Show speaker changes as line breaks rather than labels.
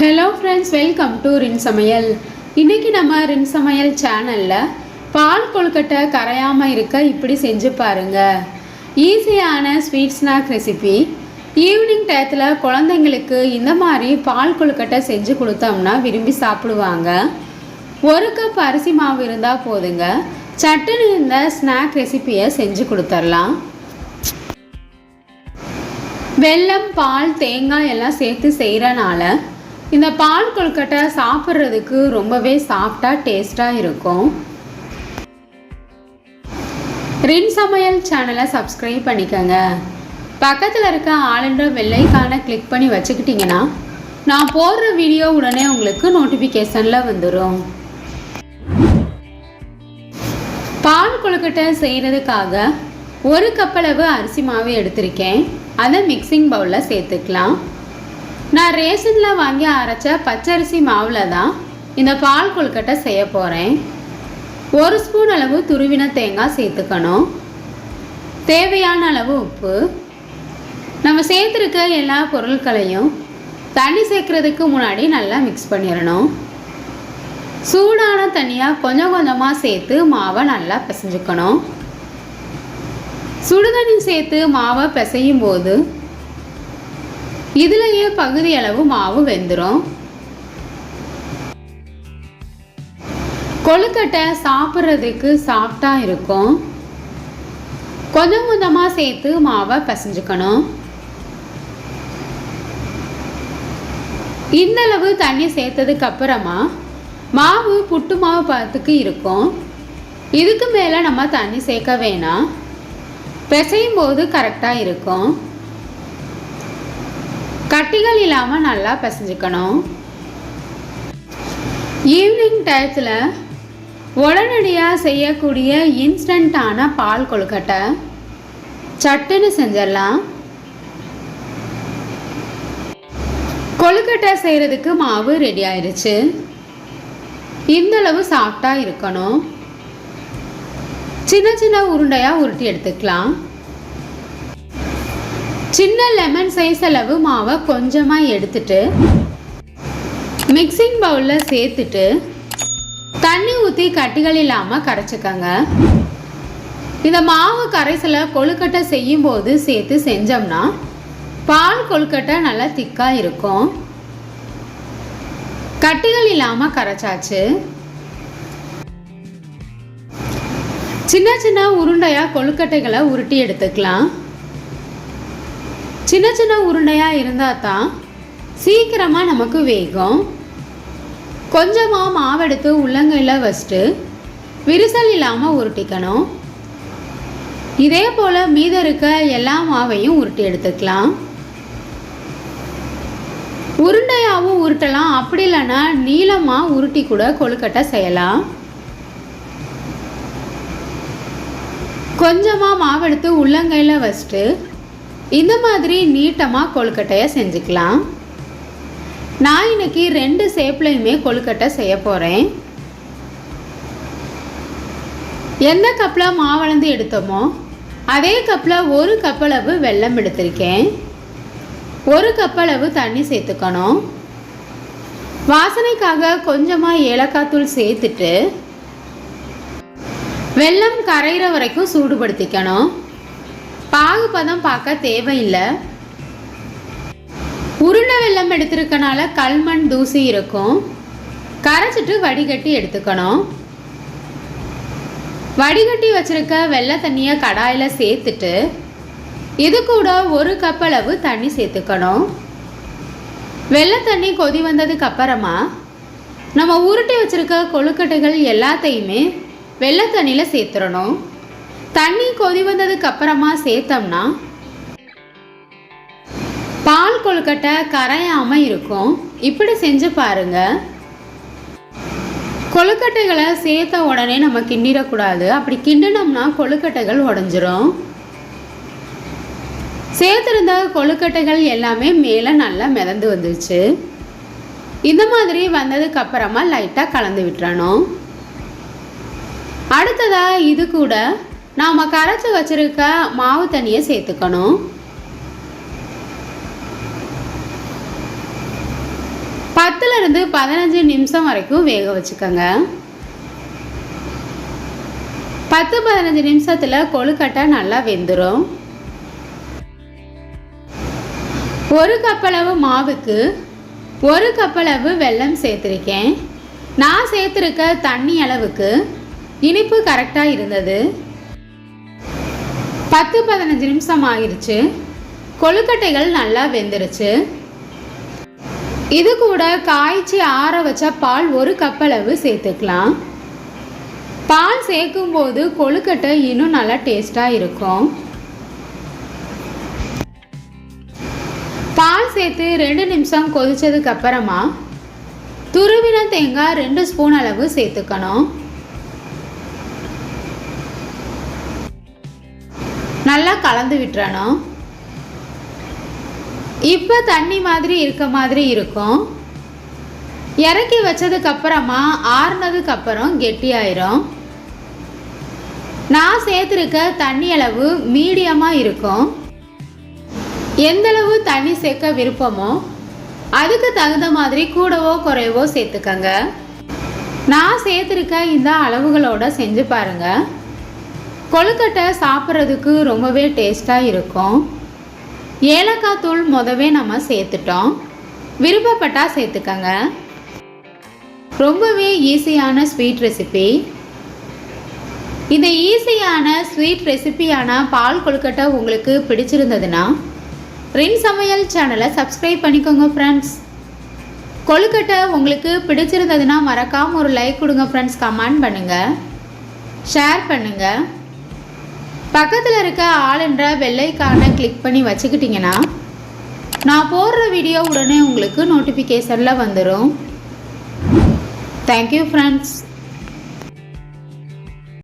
Hello friends welcome to ரின் சமையல் இன்றைக்கி நம்ம ரின் சமையல் சேனலில் பால் கொழுக்கட்டை கரையாமல் இருக்க இப்படி செஞ்சு பாருங்கள் ஈஸியான ஸ்வீட் ஸ்நாக் ரெசிபி ஈவினிங் டயத்தில் குழந்தைங்களுக்கு இந்த மாதிரி பால் கொழுக்கட்டை செஞ்சு கொடுத்தோம்னா விரும்பி சாப்பிடுவாங்க. ஒரு கப் அரிசி மாவு இருந்தால் போதுங்க. சட்டுன்னு இந்த ஸ்நாக் ரெசிப்பியை செஞ்சு கொடுத்துர்லாம். வெல்லம் பால் தேங்காய் எல்லாம் சேர்த்து செய்கிறனால இந்த பால் கொழுக்கட்டை சாப்பிட்றதுக்கு ரொம்பவே சாஃப்டாக டேஸ்ட்டாக இருக்கும். ரின் சமையல் சேனலை சப்ஸ்கிரைப் பண்ணிக்கோங்க. பக்கத்தில் இருக்க ஆளுன்ற வெள்ளைக்கான கிளிக் பண்ணி வச்சுக்கிட்டிங்கன்னா நான் போடுற வீடியோ உடனே உங்களுக்கு நோட்டிஃபிகேஷனில் வந்துடும் பால் கொழுக்கட்டை செய்கிறதுக்காக ஒரு கப்பளவு அரிசி மாவு எடுத்திருக்கேன். அதை மிக்சிங் பவுலில் சேர்த்துக்கலாம். நான் ரேஷனில் வாங்கி அரைச்ச பச்சரிசி மாவில் தான் இந்த பால் கொழுக்கட்டை செய்ய போகிறேன் ஒரு ஸ்பூன் அளவு துருவின தேங்காய் சேர்த்துக்கணும். தேவையான அளவு உப்பு. நம்ம சேர்த்துருக்க எல்லா பொருட்களையும் தண்ணி சேர்க்குறதுக்கு முன்னாடி நல்லா மிக்ஸ் பண்ணிடணும் சூடான தண்ணியாக கொஞ்சம் கொஞ்சமாக சேர்த்து மாவை நல்லா பிசைஞ்சுக்கணும். சுடுதண்ணி சேர்த்து மாவை பிசையும் போது இதுலேயே பகுதி அளவு மாவு வெந்துடும் கொழுக்கட்டை சாப்பிட்றதுக்கு சாஃப்டாக இருக்கும். கொஞ்சம் கொஞ்சமாக சேர்த்து மாவை பசைஞ்சுக்கணும். இந்தளவு தண்ணி சேர்த்ததுக்கு அப்புறமா மாவு புட்டு மாவு பார்த்துக்கு இருக்கும். இதுக்கு மேலே நம்ம தண்ணி சேர்க்க வேணாம். பிசையும் போது கரெக்டாக இருக்கும். கட்டிகள் இல்லாமல் நல்லா பிசைஞ்சுக்கணும். ஈவினிங் டயத்தில் உடனடியாக செய்யக்கூடிய இன்ஸ்டண்ட்டான பால் கொழுக்கட்டை சட்டுன்னு செஞ்சிடலாம். கொழுக்கட்டை செய்கிறதுக்கு மாவு ரெடி ஆயிடுச்சு இந்தளவு சாஃப்டாக இருக்கணும். சின்ன சின்ன உருண்டையாக உருட்டி எடுத்துக்கலாம். சின்ன லெமன் சைஸ் அளவு மாவை கொஞ்சமாக எடுத்துட்டு மிக்சிங் பவுலில் சேர்த்துட்டு தண்ணி ஊற்றி கட்டிகள் இல்லாமல் கரைச்சிக்கங்க. இந்த மாவு கரைசலை கொழுக்கட்டை செய்யும் போது சேர்த்து செஞ்சோம்னா பால் கொழுக்கட்டை நல்லா திக்காக இருக்கும். கட்டிகள் இல்லாமல் கரைச்சாச்சு. சின்ன சின்ன உருண்டையாக கொழுக்கட்டைகளை உருட்டி எடுத்துக்கலாம். சின்ன சின்ன உருண்டையாக இருந்தால் தான் சீக்கிரமாக நமக்கு வேகும். கொஞ்சமாக மாவெடுத்து உள்ளங்கையில் வச்சுட்டு விரிசல் இல்லாமல் உருட்டிக்கணும். இதே போல் மீத இருக்க எல்லா மாவையும் உருட்டி எடுத்துக்கலாம். உருண்டையாகவும் உருட்டலாம். அப்படி இல்லைன்னா நீளமாக உருட்டி கூட கொழுக்கட்டை செய்யலாம். கொஞ்சமாக மாவெடுத்து உள்ளங்கையில் வச்சுட்டு இந்த மாதிரி நீட்டமாக கொழுக்கட்டையை செஞ்சுக்கலாம். நான் இன்னைக்கு ரெண்டு ஷேப்லையுமே கொழுக்கட்டை செய்ய போகிறேன் எந்த கப்பில் மாவளந்து எடுத்தோமோ அதே கப்பில் ஒரு கப்பளவு வெல்லம் எடுத்திருக்கேன். ஒரு கப்பளவு தண்ணி சேர்த்துக்கணும். வாசனைக்காக கொஞ்சமாக ஏலக்காய் தூள் சேர்த்துட்டு வெல்லம் கரையிற வரைக்கும் சூடுபடுத்திக்கணும். பாகுபதம் பார்க்க தேவையில்லை. உருண்டை வெல்லம் எடுத்திருக்கனால கல்மண் தூசி இருக்கும். கரைச்சிட்டு வடிகட்டி எடுத்துக்கணும். வடிகட்டி வச்சிருக்க வெள்ளை தண்ணியை கடாயில் சேர்த்துட்டு இது கூட ஒரு கப் அளவு தண்ணி சேர்த்துக்கணும். வெள்ளை தண்ணி கொதி வந்ததுக்கு அப்புறமா நம்ம உருட்டி வச்சிருக்க கொழுக்கட்டைகள் எல்லாத்தையுமே வெள்ளை தண்ணியில் சேர்த்துடணும். தண்ணி கொதி வந்ததுக்கு அப்புறமா சேர்த்தோம்னா பால் கொழுக்கட்டை கரையாமல் இருக்கும். இப்படி செஞ்சு பாருங்க. கொழுக்கட்டைகளை சேர்த்த உடனே நம்ம கிண்டிடக்கூடாது. அப்படி கிண்டினோம்னா கொழுக்கட்டைகள் உடஞ்சிரும். சேர்த்துருந்த கொழுக்கட்டைகள் எல்லாமே மேலே நல்லா மிதந்து வந்துருச்சு. இந்த மாதிரி வந்ததுக்கு அப்புறமா லைட்டாக கலந்து விட்டுறணும். அடுத்ததாக இது கூட நாம் கரைச்சி வச்சுருக்க மாவு தண்ணியை சேர்த்துக்கணும். பத்துலேருந்து பதினஞ்சு நிமிஷம் வரைக்கும் வேக வச்சுக்கோங்க. பத்து பதினஞ்சு நிமிஷத்தில் கொழுக்கட்டை நல்லா வெந்துடும் ஒரு கப்பளவு மாவுக்கு ஒரு கப்பளவு வெல்லம் சேர்த்துருக்கேன். நான் சேர்த்துருக்க தண்ணி அளவுக்கு இனிப்பு கரெக்டாக இருந்தது. பத்து பதினஞ்சு நிமிஷம் ஆகிருச்சு கொழுக்கட்டைகள் நல்லா வெந்துருச்சு. இது கூட காய்ச்சி ஆற வச்ச பால் ஒரு கப்பளவு சேர்த்துக்கலாம். பால் சேர்க்கும்போது கொழுக்கட்டை இன்னும் நல்லா டேஸ்ட்டாக இருக்கும். பால் சேர்த்து ரெண்டு நிமிஷம் கொதிச்சதுக்கு அப்புறமா துருவின தேங்காய் ரெண்டு ஸ்பூன் அளவு சேர்த்துக்கணும். நல்லா கலந்து விட்டுறணும். இப்போ தண்ணி மாதிரி இருக்க மாதிரி இருக்கும். இறக்கி வச்சதுக்கப்புறமா ஆறுனதுக்கப்புறம் கெட்டியாயிரும். நான் சேர்த்துருக்க தண்ணி அளவு மீடியமாக இருக்கும். எந்தளவு தண்ணி சேர்க்க விருப்பமோ அதுக்கு தகுந்த மாதிரி கூடவோ குறைவோ சேர்த்துக்கங்க. நான் சேர்த்துருக்க இந்த அளவுகளோட செஞ்சு பாருங்கள் கொழுக்கட்டை சாப்பிட்றதுக்கு ரொம்பவே டேஸ்ட்டாக இருக்கும். ஏலக்காய் தூள் மொதவே நம்ம சேர்த்துட்டோம். விருப்பப்பட்டால் சேர்த்துக்கங்க. ரொம்பவே ஈஸியான ஸ்வீட் ரெசிபி இந்த ஈஸியான ஸ்வீட் ரெசிபியான பால் கொழுக்கட்டை உங்களுக்கு பிடிச்சிருந்ததுன்னா ரின் சமையல் சேனலை சப்ஸ்கிரைப் பண்ணிக்கோங்க ஃப்ரெண்ட்ஸ் கொழுக்கட்டை உங்களுக்கு பிடிச்சிருந்ததுன்னா மறக்காமல் ஒரு லைக் கொடுங்க ஃப்ரெண்ட்ஸ் கமெண்ட் பண்ணுங்கள் ஷேர் பண்ணுங்கள் பக்கத்தில் இருக்க ஆளுன்ற வெள்ளைக்காரனை கிளிக் பண்ணி வச்சுக்கிட்டிங்கன்னா நான் போடுற வீடியோ உடனே உங்களுக்கு நோட்டிஃபிகேஷனில் வந்துடும் தேங்க்யூ ஃப்ரெண்ட்ஸ்